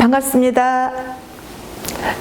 반갑습니다.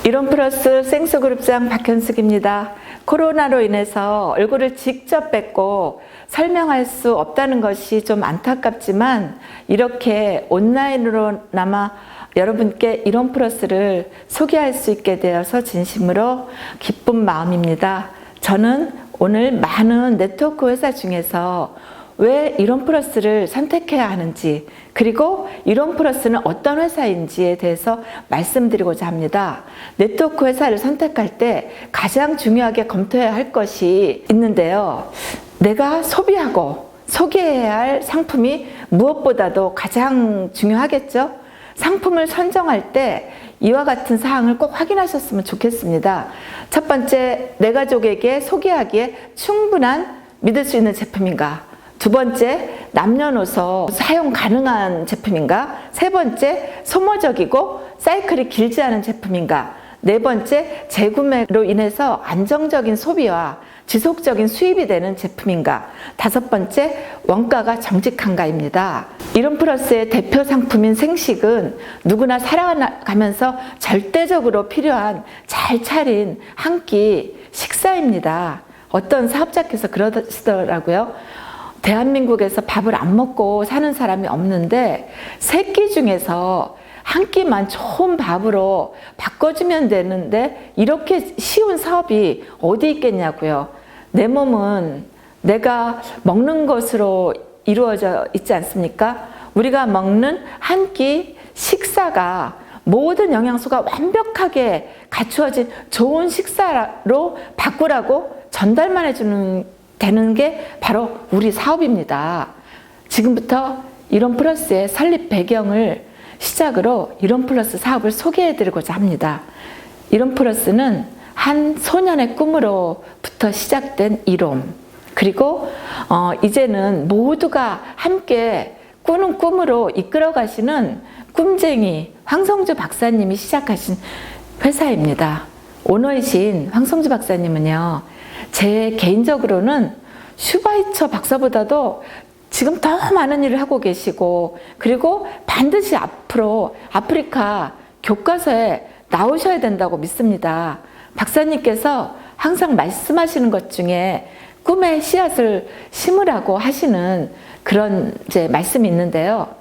이론 플러스 생수그룹장 박현숙입니다. 코로나로 인해서 얼굴을 직접 뵙고 설명할 수 없다는 것이 좀 안타깝지만 이렇게 온라인으로나마 여러분께 이론 플러스를 소개할 수 있게 되어서 진심으로 기쁜 마음입니다. 저는 오늘 많은 네트워크 회사 중에서 왜 이론 플러스를 선택해야 하는지 그리고 이론 플러스는 어떤 회사인지에 대해서 말씀드리고자 합니다. 네트워크 회사를 선택할 때 가장 중요하게 검토해야 할 것이 있는데요. 내가 소비하고 소개해야 할 상품이 무엇보다도 가장 중요하겠죠? 상품을 선정할 때 이와 같은 사항을 꼭 확인하셨으면 좋겠습니다. 첫 번째, 내 가족에게 소개하기에 충분한 믿을 수 있는 제품인가? 두 번째, 남녀노소 사용 가능한 제품인가? 세 번째, 소모적이고 사이클이 길지 않은 제품인가? 네 번째, 재구매로 인해서 안정적인 소비와 지속적인 수입이 되는 제품인가? 다섯 번째, 원가가 정직한가입니다. 이론 플러스의 대표 상품인 생식은 누구나 살아가면서 절대적으로 필요한 잘 차린 한 끼 식사입니다. 어떤 사업자께서 그러시더라고요. 대한민국에서 밥을 안 먹고 사는 사람이 없는데 세 끼 중에서 한 끼만 좋은 밥으로 바꿔주면 되는데 이렇게 쉬운 사업이 어디 있겠냐고요. 내 몸은 내가 먹는 것으로 이루어져 있지 않습니까? 우리가 먹는 한 끼 식사가 모든 영양소가 완벽하게 갖추어진 좋은 식사로 바꾸라고 전달만 해주는 되는 게 바로 우리 사업입니다. 지금부터 이론 플러스의 설립 배경을 시작으로 이론 플러스 사업을 소개해 드리고자 합니다. 이론 플러스는 한 소년의 꿈으로부터 시작된 이론. 그리고 어, 이제는 모두가 함께 꾸는 꿈으로 이끌어 가시는 꿈쟁이 황성주 박사님이 시작하신 회사입니다. 오너이신 황성주 박사님은요, 제 개인적으로는 슈바이처 박사보다도 지금 더 많은 일을 하고 계시고 그리고 반드시 앞으로 아프리카 교과서에 나오셔야 된다고 믿습니다. 박사님께서 항상 말씀하시는 것 중에 꿈의 씨앗을 심으라고 하시는 그런 이제 말씀이 있는데요.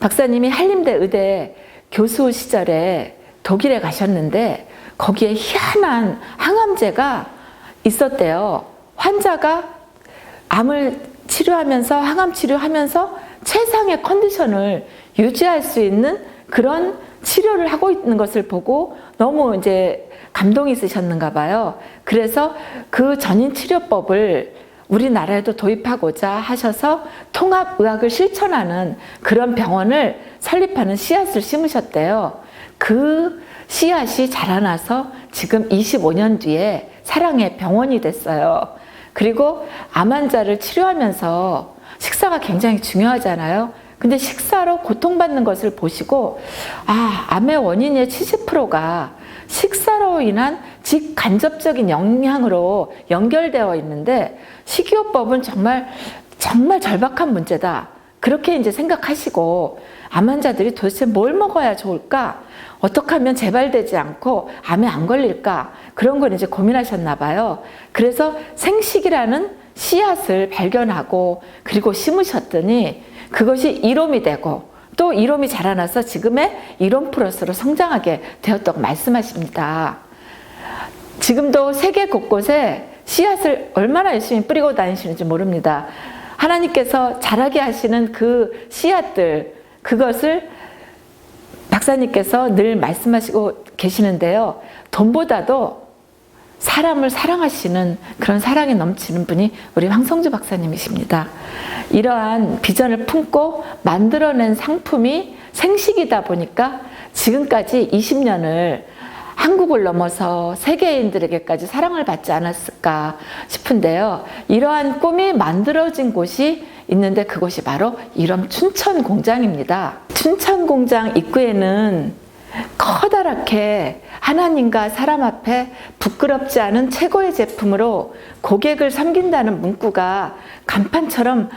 박사님이 한림대 의대 교수 시절에 독일에 가셨는데 거기에 희한한 항암제가 있었대요. 환자가 암을 치료하면서 항암 치료하면서 최상의 컨디션을 유지할 수 있는 그런 치료를 하고 있는 것을 보고 너무 이제 감동이 있으셨는가 봐요. 그래서 그 전인 치료법을 우리나라에도 도입하고자 하셔서 통합의학을 실천하는 그런 병원을 설립하는 씨앗을 심으셨대요. 그 씨앗이 자라나서 지금 25년 뒤에 사랑의 병원이 됐어요. 그리고 암 환자를 치료하면서 식사가 굉장히 중요하잖아요. 근데 식사로 고통받는 것을 보시고, 아, 암의 원인의 70%가 식사로 인한 직간접적인 영향으로 연결되어 있는데, 식이요법은 정말, 정말 절박한 문제다. 그렇게 이제 생각하시고, 암 환자들이 도대체 뭘 먹어야 좋을까? 어떻게 하면 재발되지 않고 암에 안 걸릴까? 그런 걸 이제 고민하셨나 봐요. 그래서 생식이라는 씨앗을 발견하고 그리고 심으셨더니 그것이 이롬이 되고 또 이롬이 자라나서 지금의 이롬 플러스로 성장하게 되었다고 말씀하십니다. 지금도 세계 곳곳에 씨앗을 얼마나 열심히 뿌리고 다니시는지 모릅니다. 하나님께서 자라게 하시는 그 씨앗들, 그것을 박사님께서 늘 말씀하시고 계시는데요. 돈보다도 사람을 사랑하시는 그런 사랑이 넘치는 분이 우리 황성주 박사님이십니다. 이러한 비전을 품고 만들어낸 상품이 생식이다 보니까 지금까지 20년을 한국을 넘어서 세계인들에게까지 사랑을 받지 않았을까 싶은데요. 이러한 꿈이 만들어진 곳이 있는데 그곳이 바로 이런 춘천 공장입니다. 춘천 공장 입구에는 커다랗게 하나님과 사람 앞에 부끄럽지 않은 최고의 제품으로 고객을 섬긴다는 문구가 간판처럼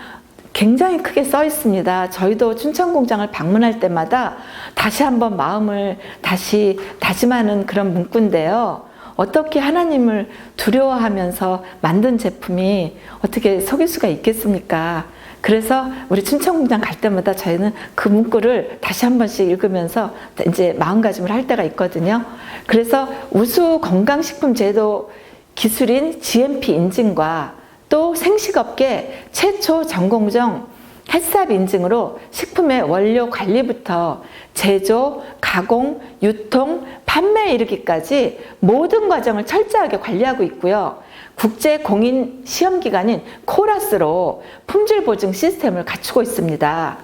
굉장히 크게 써 있습니다. 저희도 춘천 공장을 방문할 때마다 다시 한번 마음을 다시 다짐하는 그런 문구인데요. 어떻게 하나님을 두려워하면서 만든 제품이 어떻게 속일 수가 있겠습니까? 그래서 우리 춘천 공장 갈 때마다 저희는 그 문구를 다시 한 번씩 읽으면서 이제 마음가짐을 할 때가 있거든요. 그래서 우수 건강식품 제도 기술인 GMP 인증과 또 생식업계 최초 전공정 햇삽 인증으로 식품의 원료 관리부터 제조, 가공, 유통, 판매에 이르기까지 모든 과정을 철저하게 관리하고 있고요. 국제 공인 시험 기관인 코라스로 품질 보증 시스템을 갖추고 있습니다.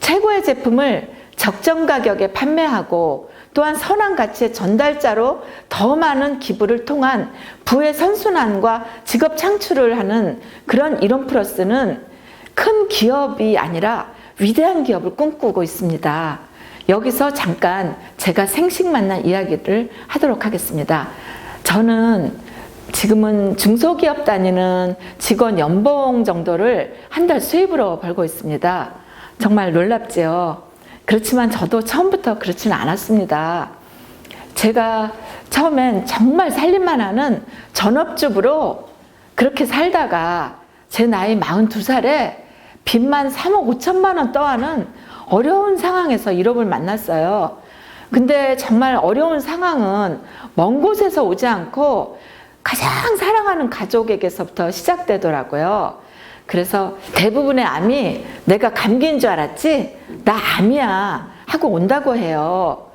최고의 제품을 적정 가격에 판매하고 또한 선한 가치의 전달자로 더 많은 기부를 통한 부의 선순환과 직업 창출을 하는 그런 이론 플러스는 큰 기업이 아니라 위대한 기업을 꿈꾸고 있습니다. 여기서 잠깐 제가 생식 만난 이야기를 하도록 하겠습니다. 저는 지금은 중소기업 다니는 직원 연봉 정도를 한 달 수입으로 벌고 있습니다. 정말 놀랍지요. 그렇지만 저도 처음부터 그렇지는 않았습니다. 제가 처음엔 정말 살림만 하는 전업주부로 그렇게 살다가 제 나이 42살에 빚만 3억 5천만 원 떠하는 어려운 상황에서 1억을 만났어요. 근데 정말 어려운 상황은 먼 곳에서 오지 않고 가장 사랑하는 가족에게서부터 시작되더라고요. 그래서 대부분의 암이 내가 감기인 줄 알았지? 나 암이야. 하고 온다고 해요.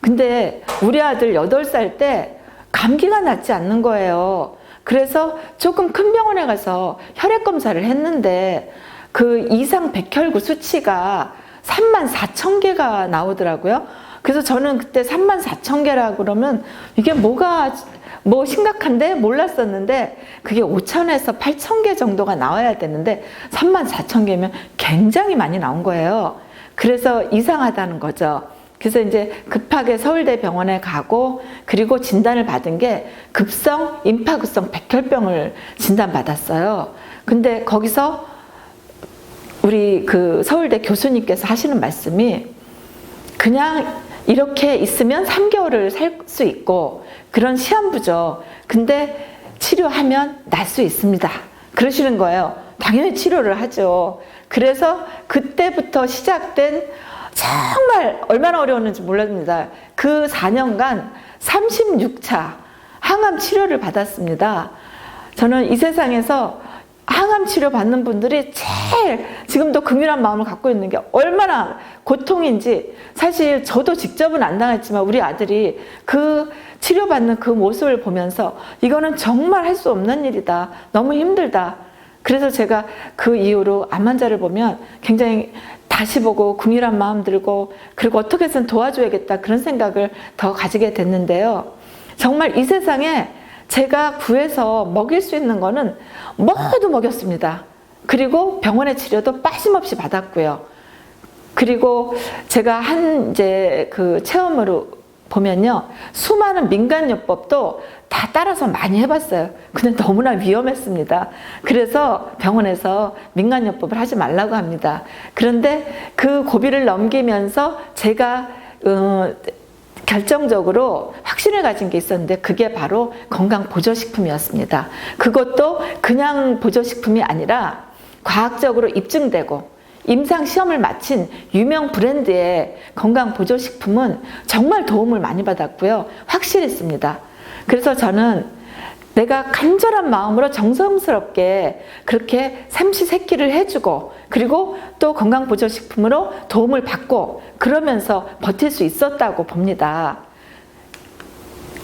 근데 우리 아들 8살 때 감기가 낫지 않는 거예요. 그래서 조금 큰 병원에 가서 혈액 검사를 했는데 그 이상 백혈구 수치가 3만 4천 개가 나오더라고요. 그래서 저는 그때 3만 4천 개라 그러면 이게 뭐가 뭐 심각한데 몰랐었는데 그게 5천에서 8천 개 정도가 나와야 되는데 3만 4천 개면 굉장히 많이 나온 거예요. 그래서 이상하다는 거죠. 그래서 이제 급하게 서울대 병원에 가고 그리고 진단을 받은 게 급성 임파구성 백혈병을 진단받았어요. 근데 거기서 우리 그 서울대 교수님께서 하시는 말씀이 그냥 이렇게 있으면 3개월을 살 수 있고 그런 시한부죠. 근데 치료하면 날 수 있습니다. 그러시는 거예요. 당연히 치료를 하죠. 그래서 그때부터 시작된 정말 얼마나 어려웠는지 몰랐습니다. 그 4년간 36차 항암 치료를 받았습니다. 저는 이 세상에서 항암 치료 받는 분들이 제일 지금도 긍휼한 마음을 갖고 있는 게 얼마나 고통인지 사실 저도 직접은 안 당했지만 우리 아들이 그 치료받는 그 모습을 보면서 이거는 정말 할 수 없는 일이다. 너무 힘들다. 그래서 제가 그 이후로 암 환자를 보면 굉장히 다시 보고 긍휼한 마음 들고 그리고 어떻게 해서든 도와줘야겠다 그런 생각을 더 가지게 됐는데요. 정말 이 세상에 제가 구해서 먹일 수 있는 거는 모두 먹였습니다. 그리고 병원의 치료도 빠짐없이 받았고요. 그리고 제가 한 이제 그 체험으로 보면요. 수많은 민간요법도 다 따라서 많이 해봤어요. 근데 너무나 위험했습니다. 그래서 병원에서 민간요법을 하지 말라고 합니다. 그런데 그 고비를 넘기면서 제가 어, 결정적으로 확신을 가진 게 있었는데 그게 바로 건강 보조식품이었습니다. 그것도 그냥 보조식품이 아니라 과학적으로 입증되고 임상 시험을 마친 유명 브랜드의 건강 보조식품은 정말 도움을 많이 받았고요. 확실했습니다. 그래서 저는 내가 간절한 마음으로 정성스럽게 그렇게 삼시세끼를 해주고 그리고 또 건강보조식품으로 도움을 받고 그러면서 버틸 수 있었다고 봅니다.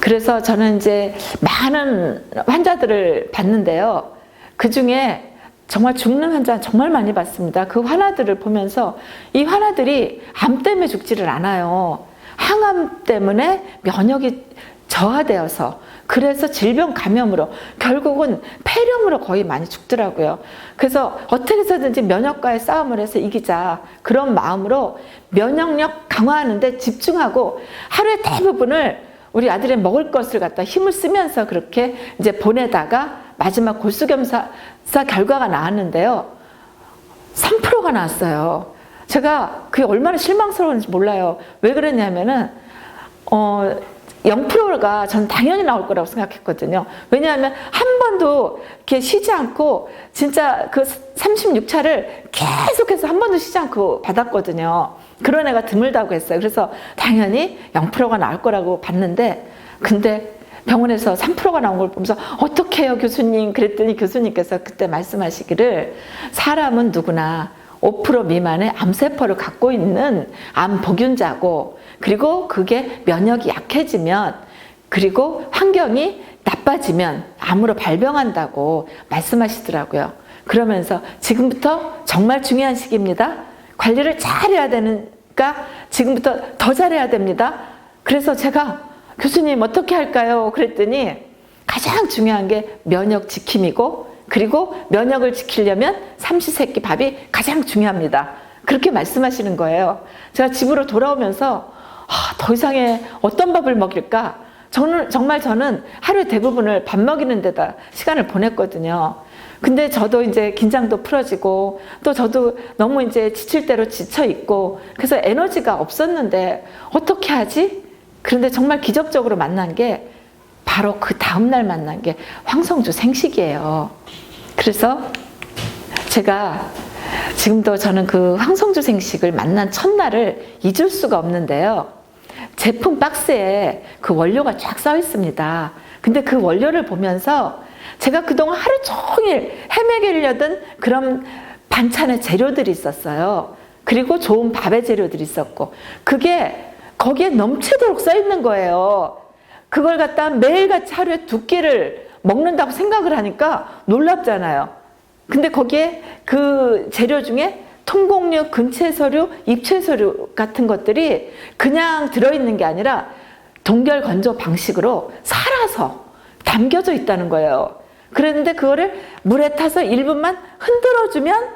그래서 저는 이제 많은 환자들을 봤는데요. 그 중에 정말 죽는 환자 정말 많이 봤습니다. 그 환아들을 보면서 이 환아들이 암 때문에 죽지를 않아요. 항암 때문에 면역이 저하되어서 그래서 질병 감염으로 결국은 폐렴으로 거의 많이 죽더라고요. 그래서 어떻게 해서든지 면역과의 싸움을 해서 이기자 그런 마음으로 면역력 강화하는데 집중하고 하루의 대부분을 우리 아들의 먹을 것을 갖다 힘을 쓰면서 그렇게 이제 보내다가 마지막 골수겸사 결과가 나왔는데요. 3%가 나왔어요. 제가 그게 얼마나 실망스러운지 몰라요. 왜 그랬냐면은, 어, 0%가 전 당연히 나올 거라고 생각했거든요. 왜냐하면 한 번도 이렇게 쉬지 않고 진짜 그 36차를 계속해서 한 번도 쉬지 않고 받았거든요. 그런 애가 드물다고 했어요. 그래서 당연히 0%가 나올 거라고 봤는데, 근데 병원에서 3%가 나온 걸 보면서 어떻게 해요 교수님 그랬더니 교수님께서 그때 말씀하시기를 사람은 누구나 5% 미만의 암세포를 갖고 있는 암 복균자고 그리고 그게 면역이 약해지면 그리고 환경이 나빠지면 암으로 발병한다고 말씀하시더라고요. 그러면서 지금부터 정말 중요한 시기입니다. 관리를 잘해야 되니까 지금부터 더 잘해야 됩니다. 그래서 제가 교수님 어떻게 할까요? 그랬더니 가장 중요한 게 면역 지킴이고 그리고 면역을 지키려면 삼시세끼 밥이 가장 중요합니다. 그렇게 말씀하시는 거예요. 제가 집으로 돌아오면서 아, 더 이상의 어떤 밥을 먹일까? 저는 정말 저는 하루의 대부분을 밥 먹이는 데다 시간을 보냈거든요. 근데 저도 이제 긴장도 풀어지고 또 저도 너무 이제 지칠 대로 지쳐 있고 그래서 에너지가 없었는데 어떻게 하지? 그런데 정말 기적적으로 만난 게 바로 그 다음날 만난 게 황성주 생식이에요. 그래서 제가 지금도 저는 그 황성주 생식을 만난 첫날을 잊을 수가 없는데요. 제품 박스에 그 원료가 쫙 써 있습니다. 근데 그 원료를 보면서 제가 그동안 하루 종일 헤매기려던 그런 반찬의 재료들이 있었어요. 그리고 좋은 밥의 재료들이 있었고, 그게 거기에 넘치도록 써 있는 거예요. 그걸 갖다 매일같이 하루에 두 끼를 먹는다고 생각을 하니까 놀랍잖아요. 근데 거기에 그 재료 중에 통곡류, 근채서류, 입채서류 같은 것들이 그냥 들어있는 게 아니라 동결 건조 방식으로 살아서 담겨져 있다는 거예요. 그랬는데 그거를 물에 타서 1분만 흔들어주면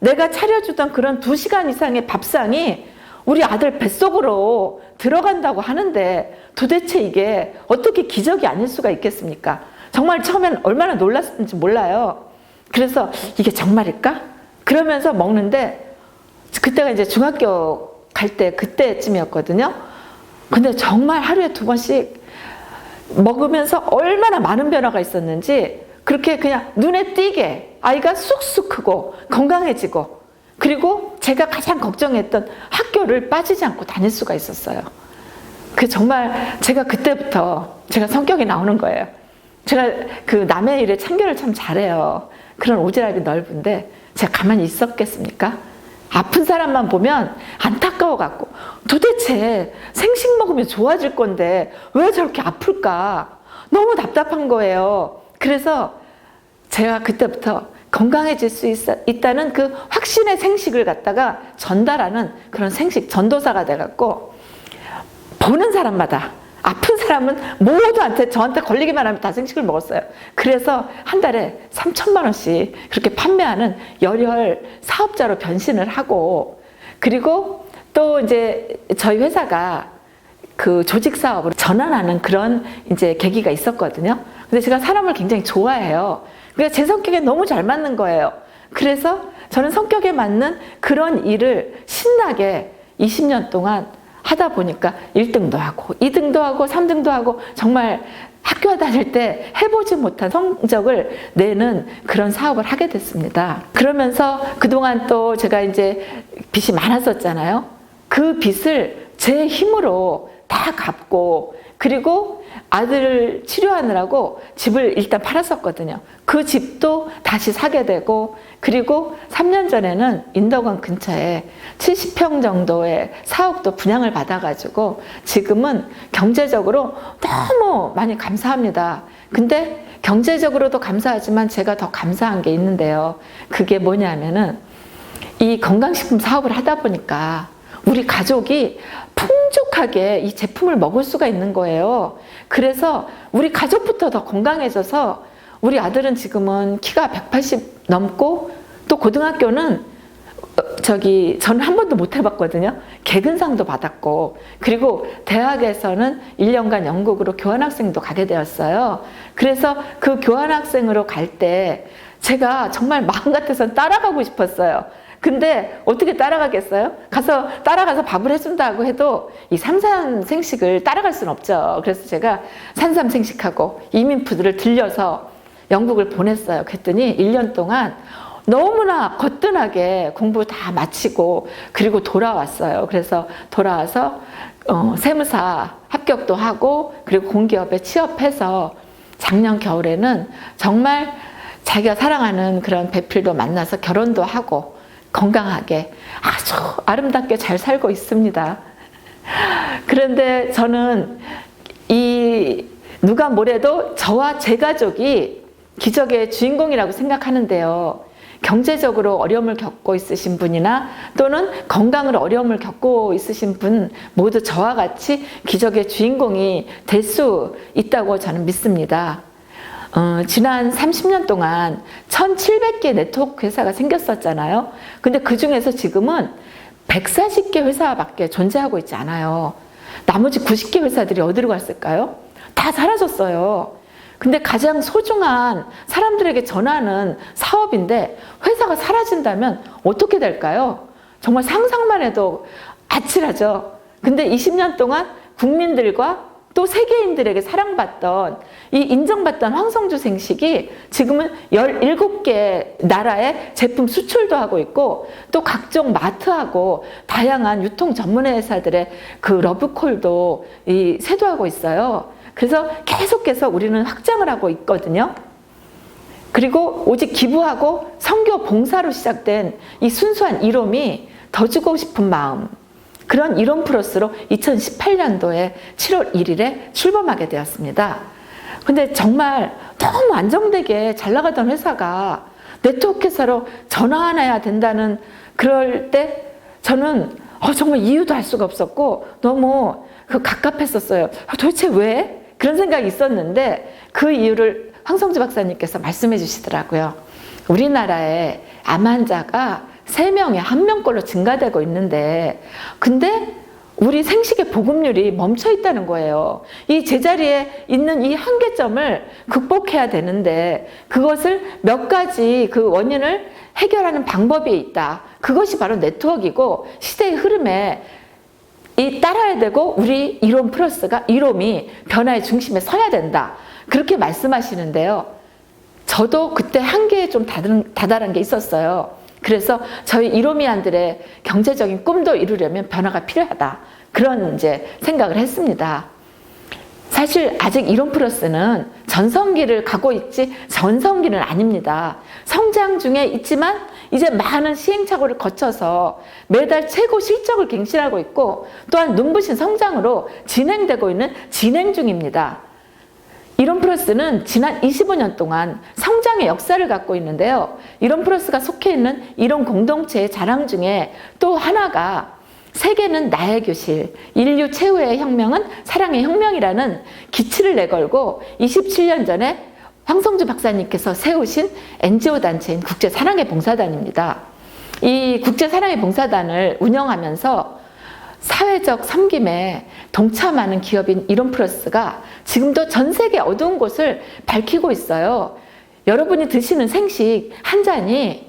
내가 차려주던 그런 2시간 이상의 밥상이 우리 아들 뱃속으로 들어간다고 하는데 도대체 이게 어떻게 기적이 아닐 수가 있겠습니까? 정말 처음엔 얼마나 놀랐는지 몰라요. 그래서 이게 정말일까? 그러면서 먹는데 그때가 이제 중학교 갈 때 그때쯤이었거든요. 근데 정말 하루에 두 번씩 먹으면서 얼마나 많은 변화가 있었는지 그렇게 그냥 눈에 띄게 아이가 쑥쑥 크고 건강해지고 그리고 제가 가장 걱정했던 학교를 빠지지 않고 다닐 수가 있었어요. 그 정말 제가 그때부터 제가 성격이 나오는 거예요. 제가 그 남의 일에 참견을 참 잘해요. 그런 오지랖이 넓은데 제가 가만히 있었겠습니까? 아픈 사람만 보면 안타까워 갖고 도대체 생식 먹으면 좋아질 건데 왜 저렇게 아플까? 너무 답답한 거예요. 그래서 제가 그때부터 건강해질 수 있, 다는 그 확신의 생식을 갖다가 전달하는 그런 생식 전도사가 돼갖고 보는 사람마다 아픈 사람은 모두한테 저한테 걸리기만 하면 다 생식을 먹었어요. 그래서 한 달에 3천만 원씩 그렇게 판매하는 열혈 사업자로 변신을 하고 그리고 또 이제 저희 회사가 그 조직 사업으로 전환하는 그런 이제 계기가 있었거든요. 근데 제가 사람을 굉장히 좋아해요. 그러니까 제 성격에 너무 잘 맞는 거예요. 그래서 저는 성격에 맞는 그런 일을 신나게 20년 동안 하다 보니까 1등도 하고 2등도 하고 3등도 하고 정말 학교 다닐 때 해보지 못한 성적을 내는 그런 사업을 하게 됐습니다. 그러면서 그동안 또 제가 이제 빚이 많았었잖아요. 그 빚을 제 힘으로 다 갚고 그리고 아들을 치료하느라고 집을 일단 팔았었거든요. 그 집도 다시 사게 되고 그리고 3년 전에는 인덕원 근처에 70평 정도의 사옥도 분양을 받아가지고 지금은 경제적으로 너무 많이 감사합니다. 근데 경제적으로도 감사하지만 제가 더 감사한 게 있는데요. 그게 뭐냐면은 이 건강식품 사업을 하다 보니까 우리 가족이 풍족하게 이 제품을 먹을 수가 있는 거예요. 그래서 우리 가족부터 더 건강해져서 우리 아들은 지금은 키가 180 넘고 또 고등학교는 어, 저기 저는 한 번도 못 해봤거든요. 개근상도 받았고 그리고 대학에서는 1년간 영국으로 교환학생도 가게 되었어요. 그래서 그 교환학생으로 갈 때 제가 정말 마음 같아서 따라가고 싶었어요. 근데 어떻게 따라가겠어요? 가서 따라가서 밥을 해준다고 해도 이 삼삼 생식을 따라갈 수는 없죠. 그래서 제가 산삼 생식하고 이민푸드를 들려서 영국을 보냈어요. 그랬더니 1년 동안 너무나 거뜬하게 공부 다 마치고 그리고 돌아왔어요. 그래서 돌아와서 어, 세무사 합격도 하고 그리고 공기업에 취업해서 작년 겨울에는 정말 자기가 사랑하는 그런 배필도 만나서 결혼도 하고 건강하게 아주 아름답게 잘 살고 있습니다. 그런데 저는 이 누가 뭐래도 저와 제 가족이 기적의 주인공이라고 생각하는데요. 경제적으로 어려움을 겪고 있으신 분이나 또는 건강으로 어려움을 겪고 있으신 분 모두 저와 같이 기적의 주인공이 될 수 있다고 저는 믿습니다. 어, 지난 30년 동안 1,700개 네트워크 회사가 생겼었잖아요. 근데 그 중에서 지금은 140개 회사밖에 존재하고 있지 않아요. 나머지 90개 회사들이 어디로 갔을까요? 다 사라졌어요. 근데 가장 소중한 사람들에게 전하는 사업인데 회사가 사라진다면 어떻게 될까요? 정말 상상만 해도 아찔하죠. 근데 20년 동안 국민들과 또 세계인들에게 사랑받던 이 인정받던 황성주 생식이 지금은 17개 나라에 제품 수출도 하고 있고 또 각종 마트하고 다양한 유통 전문 회사들의 그 러브콜도 이 세도하고 있어요. 그래서 계속해서 우리는 확장을 하고 있거든요. 그리고 오직 기부하고 성교 봉사로 시작된 이 순수한 이롬이 더 주고 싶은 마음, 그런 이론 플러스로 2018년도에 7월 1일에 출범하게 되었습니다. 근데 정말 너무 안정되게 잘 나가던 회사가 네트워크 회사로 전환해야 된다는 그럴 때 저는 어, 정말 이유도 알 수가 없었고 너무 그 갑갑했었어요. 아, 도대체 왜? 그런 생각이 있었는데 그 이유를 황성주 박사님께서 말씀해 주시더라고요. 우리나라에 암 환자가 세명에한 명꼴로 증가되고 있는데 근데 우리 생식의 보급률이 멈춰 있다는 거예요. 이 제자리에 있는 이 한계점을 극복해야 되는데 그것을 몇 가지 그 원인을 해결하는 방법이 있다. 그것이 바로 네트워크이고 시대의 흐름에 이 따라야 되고 우리 이론 플러스가 이론이 변화의 중심에 서야 된다. 그렇게 말씀하시는데요. 저도 그때 한계에 좀 다다른 게 있었어요. 그래서 저희 이로미안들의 경제적인 꿈도 이루려면 변화가 필요하다. 그런 이제 생각을 했습니다. 사실 아직 이론 플러스는 전성기를 가고 있지 전성기는 아닙니다. 성장 중에 있지만 이제 많은 시행착오를 거쳐서 매달 최고 실적을 갱신하고 있고 또한 눈부신 성장으로 진행되고 있는 진행 중입니다. 이론 플러스는 지난 25년 동안 성장의 역사를 갖고 있는데요. 이론 플러스가 속해 있는 이론 공동체의 자랑 중에 또 하나가 세계는 나의 교실, 인류 최후의 혁명은 사랑의 혁명이라는 기치를 내걸고 27년 전에 황성주 박사님께서 세우신 NGO 단체인 국제사랑의 봉사단입니다. 이 국제사랑의 봉사단을 운영하면서 사회적 섬김에 동참하는 기업인 이론 플러스가 지금도 전 세계 어두운 곳을 밝히고 있어요. 여러분이 드시는 생식 한 잔이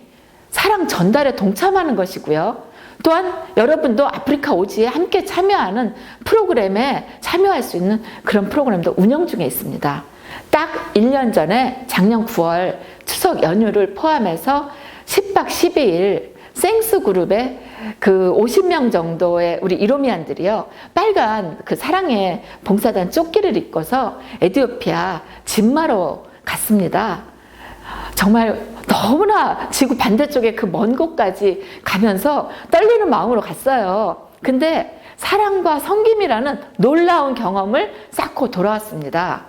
사랑 전달에 동참하는 것이고요. 또한 여러분도 아프리카 오지에 함께 참여하는 프로그램에 참여할 수 있는 그런 프로그램도 운영 중에 있습니다. 딱 1년 전에 작년 9월 추석 연휴를 포함해서 10박 12일 생스 그룹의 그 50명 정도의 우리 이로미안들이요. 빨간 그 사랑의 봉사단 조끼를 입고서 에티오피아 진마로 갔습니다. 정말 너무나 지구 반대쪽에 그 먼 곳까지 가면서 떨리는 마음으로 갔어요. 근데 사랑과 성김이라는 놀라운 경험을 쌓고 돌아왔습니다.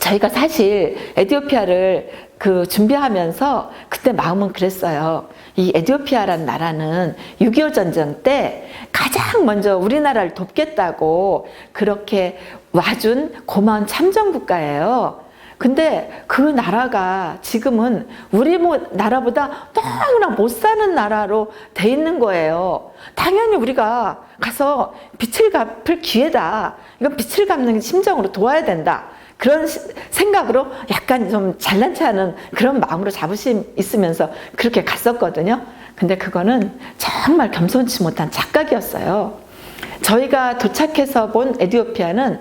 저희가 사실 에티오피아를 그 준비하면서 그때 마음은 그랬어요. 이 에티오피아라는 나라는 6.25 전쟁 때 가장 먼저 우리나라를 돕겠다고 그렇게 와준 고마운 참전 국가예요. 근데 그 나라가 지금은 우리 뭐 나라보다 너무나 못 사는 나라로 돼 있는 거예요. 당연히 우리가 가서 빛을 갚을 기회다. 이건 빛을 갚는 심정으로 도와야 된다. 그런 시- 생각으로 약간 좀 잘난 체 하는 그런 마음으로 자부심 있으면서 그렇게 갔었거든요. 근데 그거는 정말 겸손치 못한 착각이었어요. 저희가 도착해서 본 에티오피아는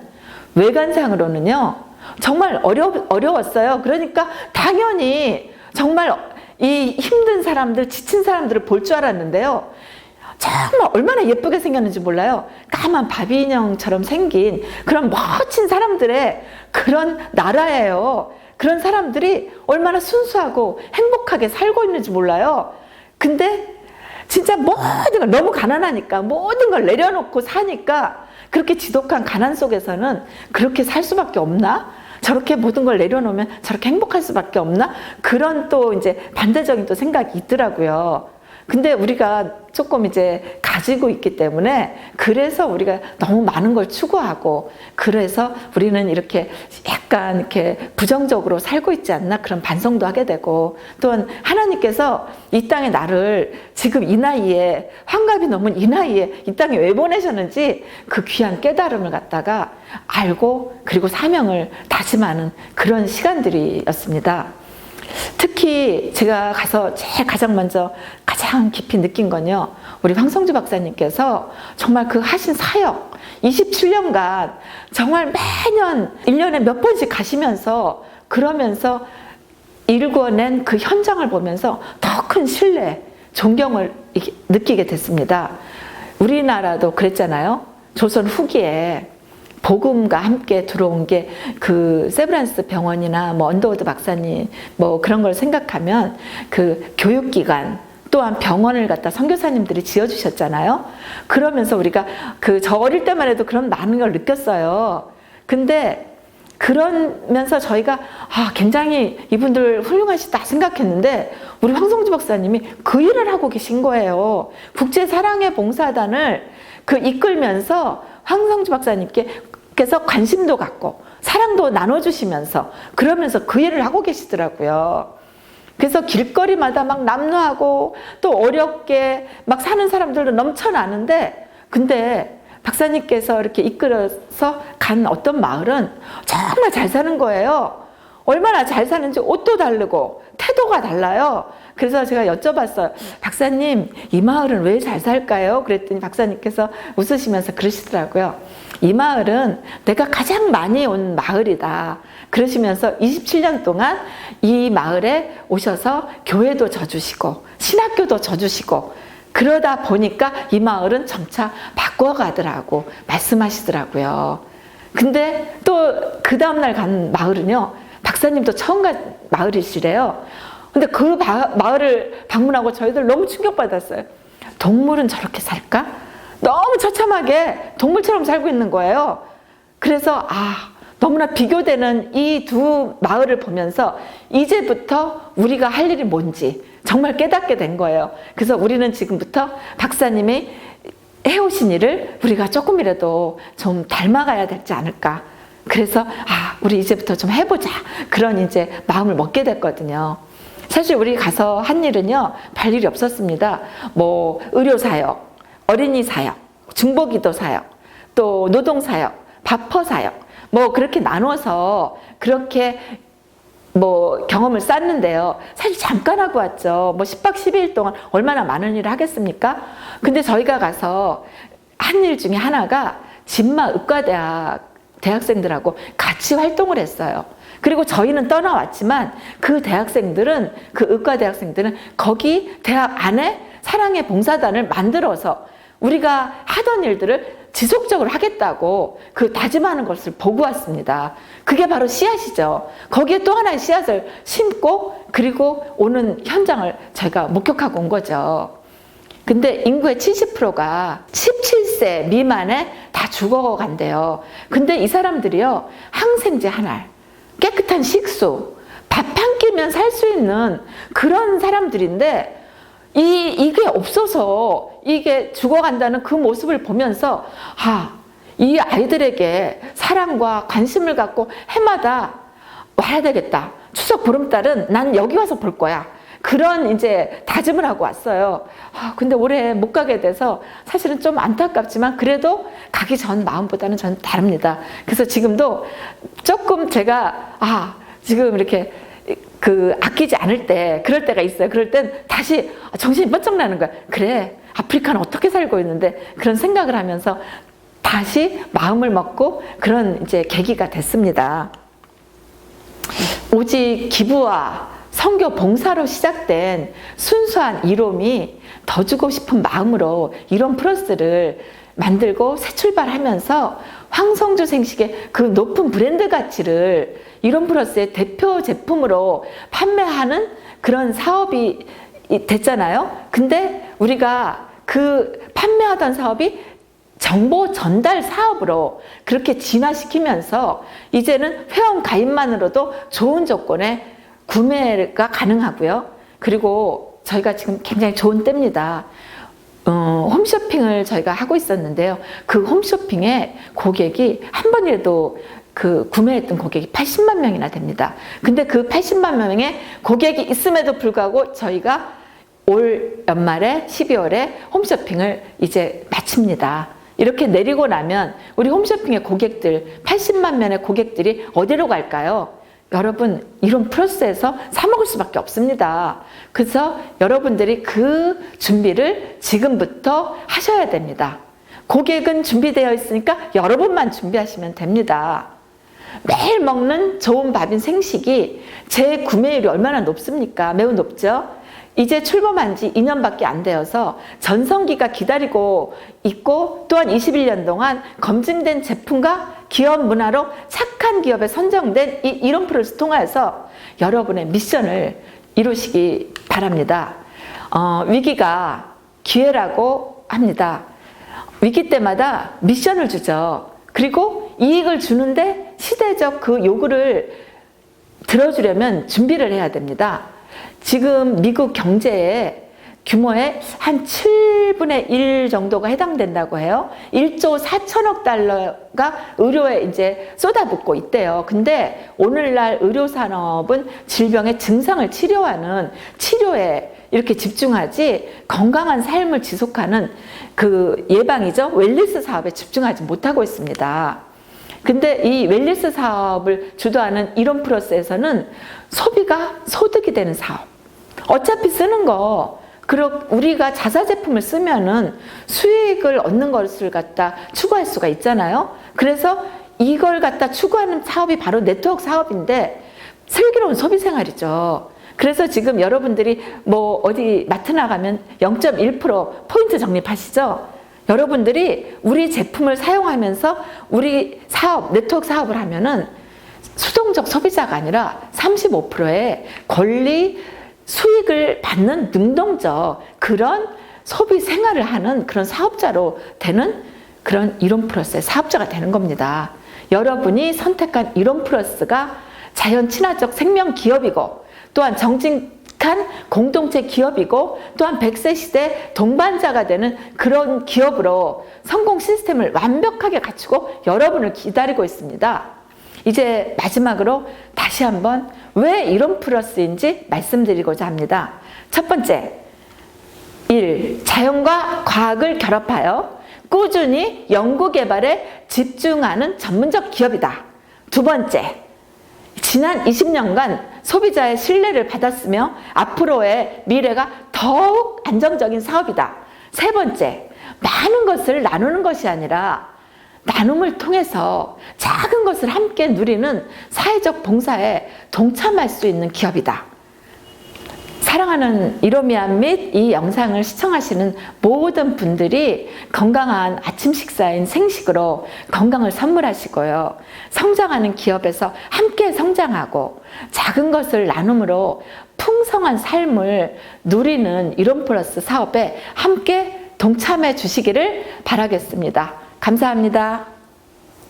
외관상으로는요, 정말 어려, 어려웠어요. 그러니까 당연히 정말 이 힘든 사람들, 지친 사람들을 볼 줄 알았는데요. 정말 얼마나 예쁘게 생겼는지 몰라요. 까만 바비 인형처럼 생긴 그런 멋진 사람들의 그런 나라예요. 그런 사람들이 얼마나 순수하고 행복하게 살고 있는지 몰라요. 근데 진짜 모든 걸 너무 가난하니까 모든 걸 내려놓고 사니까 그렇게 지독한 가난 속에서는 그렇게 살 수밖에 없나? 저렇게 모든 걸 내려놓으면 저렇게 행복할 수밖에 없나? 그런 또 이제 반대적인 또 생각이 있더라고요. 근데 우리가 조금 이제 가지고 있기 때문에 그래서 우리가 너무 많은 걸 추구하고 그래서 우리는 이렇게 약간 이렇게 부정적으로 살고 있지 않나 그런 반성도 하게 되고 또한 하나님께서 이 땅에 나를 지금 이 나이에 환갑이 넘은 이 나이에 이 땅에 왜 보내셨는지 그 귀한 깨달음을 갖다가 알고 그리고 사명을 다짐하는 그런 시간들이었습니다. 특히 제가 가서 제일 가장 먼저 가장 깊이 느낀 건요. 우리 황성주 박사님께서 정말 그 하신 사역 27년간 정말 매년 1년에 몇 번씩 가시면서 그러면서 일궈낸 그 현장을 보면서 더 큰 신뢰, 존경을 느끼게 됐습니다. 우리나라도 그랬잖아요. 조선 후기에 복음과 함께 들어온 게 그 세브란스 병원이나 뭐 언더우드 박사님 뭐 그런 걸 생각하면 그 교육기관 또한 병원을 갖다 선교사님들이 지어주셨잖아요. 그러면서 우리가 그 저 어릴 때만 해도 그런 많은 걸 느꼈어요. 근데 그러면서 저희가 아 굉장히 이분들 훌륭하시다 생각했는데 우리 황성주 박사님이 그 일을 하고 계신 거예요. 국제 사랑의 봉사단을 그 이끌면서 황성주 박사님께서 관심도 갖고 사랑도 나눠주시면서 그러면서 그 일을 하고 계시더라고요. 그래서 길거리마다 막 남루하고 또 어렵게 막 사는 사람들도 넘쳐나는데 근데 박사님께서 이렇게 이끌어서 간 어떤 마을은 정말 잘 사는 거예요. 얼마나 잘 사는지 옷도 다르고 태도가 달라요. 그래서 제가 여쭤봤어요. 박사님, 이 마을은 왜 잘 살까요? 그랬더니 박사님께서 웃으시면서 그러시더라고요. 이 마을은 내가 가장 많이 온 마을이다. 그러시면서 27년 동안 이 마을에 오셔서 교회도 져주시고 신학교도 져주시고 그러다 보니까 이 마을은 점차 바꿔가더라고 말씀하시더라고요. 근데 또 그 다음날 간 마을은요, 박사님도 처음 간 마을이시래요. 근데 그 마을을 방문하고 저희들 너무 충격받았어요. 동물은 저렇게 살까? 너무 처참하게 동물처럼 살고 있는 거예요. 그래서, 아, 너무나 비교되는 이 두 마을을 보면서 이제부터 우리가 할 일이 뭔지 정말 깨닫게 된 거예요. 그래서 우리는 지금부터 박사님이 해오신 일을 우리가 조금이라도 좀 닮아가야 되지 않을까. 그래서 아, 우리 이제부터 좀 해보자. 그런 이제 마음을 먹게 됐거든요. 사실 우리 가서 한 일은요, 별 일이 없었습니다. 뭐, 의료사역, 어린이사역, 중보기도 사역, 또 노동사역, 바퍼사역, 뭐 그렇게 나눠서 그렇게 뭐 경험을 쌓는데요. 사실 잠깐 하고 왔죠. 뭐 10박 12일 동안 얼마나 많은 일을 하겠습니까? 근데 저희가 가서 한 일 중에 하나가 진마 의과대학 대학생들하고 같이 활동을 했어요. 그리고 저희는 떠나왔지만 그 대학생들은 그 의과 대학생들은 거기 대학 안에 사랑의 봉사단을 만들어서 우리가 하던 일들을 지속적으로 하겠다고 그 다짐하는 것을 보고 왔습니다. 그게 바로 씨앗이죠. 거기에 또 하나의 씨앗을 심고 그리고 오는 현장을 제가 목격하고 온 거죠. 근데 인구의 70%가 17세 미만에 다 죽어간대요. 근데 이 사람들이요, 항생제 한 알, 깨끗한 식수, 밥 한 끼면 살 수 있는 그런 사람들인데, 이, 이게 없어서 이게 죽어간다는 그 모습을 보면서, 아, 이 아이들에게 사랑과 관심을 갖고 해마다 와야 되겠다. 추석 보름달은 난 여기 와서 볼 거야. 그런 이제 다짐을 하고 왔어요. 아, 근데 올해 못 가게 돼서 사실은 좀 안타깝지만 그래도 가기 전 마음보다는 전 다릅니다. 그래서 지금도 조금 제가 아, 지금 이렇게 그 아끼지 않을 때 그럴 때가 있어요. 그럴 땐 다시 정신이 번쩍 나는 거야. 그래 아프리카는 어떻게 살고 있는데 그런 생각을 하면서 다시 마음을 먹고 그런 이제 계기가 됐습니다. 오직 기부와 성교 봉사로 시작된 순수한 이롬이 더 주고 싶은 마음으로 이론 플러스를 만들고 새 출발하면서 황성주 생식의 그 높은 브랜드 가치를 이론 플러스의 대표 제품으로 판매하는 그런 사업이 이- 됐잖아요. 근데 우리가 그 판매하던 사업이 정보 전달 사업으로 그렇게 진화시키면서 이제는 회원 가입만으로도 좋은 조건에 구매가 가능하고요. 그리고 저희가 지금 굉장히 좋은 때입니다. 어, 홈쇼핑을 저희가 하고 있었는데요. 그 홈쇼핑에 고객이 한 번이라도 그 구매했던 고객이 80만 명이나 됩니다. 근데 그 80만 명의 고객이 있음에도 불구하고 저희가 올 연말에 12월에 홈쇼핑을 이제 마칩니다. 이렇게 내리고 나면 우리 홈쇼핑의 고객들 80만 명의 고객들이 어디로 갈까요? 여러분 이론 플러스에서 사 먹을 수밖에 없습니다. 그래서 여러분들이 그 준비를 지금부터 하셔야 됩니다. 고객은 준비되어 있으니까 여러분만 준비하시면 됩니다. 매일 먹는 좋은 밥인 생식이 제 구매율이 얼마나 높습니까? 매우 높죠? 이제 출범한 지 2년밖에 안 되어서 전성기가 기다리고 있고 또한 21년 동안 검증된 제품과 기업 문화로 착한 기업에 선정된 이 이론 프로를 통해서 여러분의 미션을 이루시기 바랍니다. 어, 위기가 기회라고 합니다. 위기 때마다 미션을 주죠. 그리고 이익을 주는데 시대적 그 요구를 들어주려면 준비를 해야 됩니다. 지금 미국 경제의 규모의 한 7분의 1 정도가 해당된다고 해요. 1조 4천억 달러가 의료에 이제 쏟아붓고 있대요. 근데 오늘날 의료 산업은 질병의 증상을 치료하는 치료에 이렇게 집중하지 건강한 삶을 지속하는 그 예방이죠. 웰리스 사업에 집중하지 못하고 있습니다. 근데 이 웰리스 사업을 주도하는 이론 플러스에서는 소비가 소득이 되는 사업. 어차피 쓰는 거, 그리고 우리가 자사 제품을 쓰면은 수익을 얻는 것을 갖다 추구할 수가 있잖아요. 그래서 이걸 갖다 추구하는 사업이 바로 네트워크 사업인데 슬기로운 소비 생활이죠. 그래서 지금 여러분들이 뭐 어디 마트 나가면 0.1% 포인트 적립하시죠? 여러분들이 우리 제품을 사용하면서 우리 사업, 네트워크 사업을 하면은 수동적 소비자가 아니라 35%의 권리 수익을 받는 능동적 그런 소비 생활을 하는 그런 사업자로 되는 그런 이론 플러스의 사업자가 되는 겁니다. 여러분이 선택한 이론 플러스가 자연 친화적 생명 기업이고 또한 정 직한 공동체 기업이고 또한 100세 시대 동반자가 되는 그런 기업으로 성공 시스템을 완벽하게 갖추고 여러분을 기다리고 있습니다. 이제 마지막으로 다시 한번 왜 이론 플러스인지 말씀드리고자 합니다. 첫 번째, 1. 자연과 과학을 결합하여 꾸준히 연구 개발에 집중하는 전문적 기업이다. 두 번째, 지난 20년간 소비자의 신뢰를 받았으며 앞으로의 미래가 더욱 안정적인 사업이다. 세 번째, 많은 것을 나누는 것이 아니라 나눔을 통해서 작은 것을 함께 누리는 사회적 봉사에 동참할 수 있는 기업이다. 사랑하는 이로미안 및 이 영상을 시청하시는 모든 분들이 건강한 아침 식사인 생식으로 건강을 선물하시고요. 성장하는 기업에서 함께 성장하고 작은 것을 나눔으로 풍성한 삶을 누리는 이론 플러스 사업에 함께 동참해 주시기를 바라겠습니다. 감사합니다.